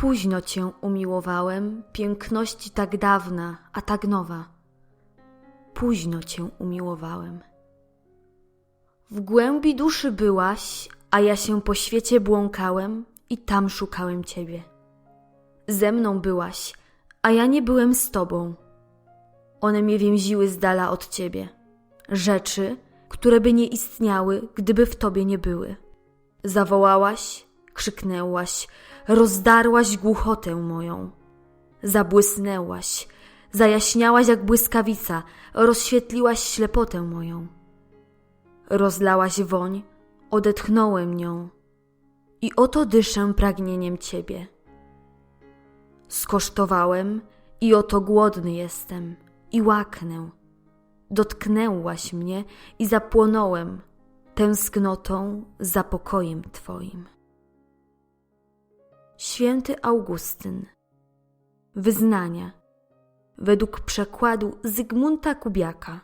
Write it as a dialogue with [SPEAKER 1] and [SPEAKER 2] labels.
[SPEAKER 1] Późno cię umiłowałem, piękności tak dawna, a tak nowa. Późno cię umiłowałem. W głębi duszy byłaś, a ja się po świecie błąkałem i tam szukałem ciebie. Ze mną byłaś, a ja nie byłem z tobą. One mnie więziły z dala od ciebie. Rzeczy, które by nie istniały, gdyby w tobie nie były. Zawołałaś, krzyknęłaś, rozdarłaś głuchotę moją. Zabłysnęłaś, zajaśniałaś jak błyskawica, rozświetliłaś ślepotę moją. Rozlałaś woń, odetchnąłem nią i oto dyszę pragnieniem ciebie. Skosztowałem i oto głodny jestem i łaknę. Dotknęłaś mnie i zapłonąłem tęsknotą za pokojem Twoim. Święty Augustyn. Wyznania. Według przekładu Zygmunta Kubiaka